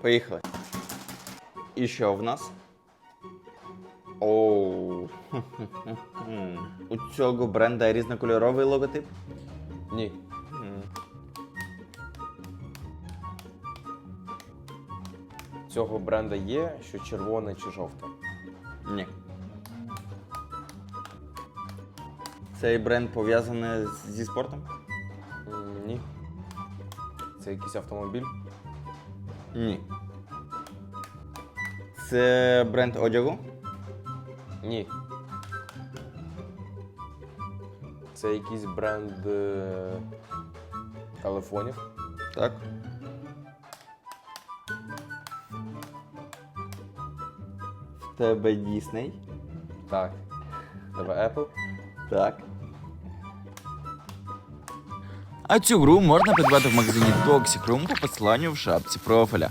Поїхали. І що в нас? Оу. У цього бренда різнокольоровий логотип? Ні. Цього бренда є, що червоне чи жовте. Ні. Цей бренд пов'язаний зі спортом? Ні. Це якийсь автомобіль? Ні. Це бренд одягу? Ні. Це якийсь бренд е, телефонів. Так. В тебе Дісней? Так. Тебе Apple? Так. А цю гру можна придбати в магазині Toxic Room по посиланню в шапці профіля.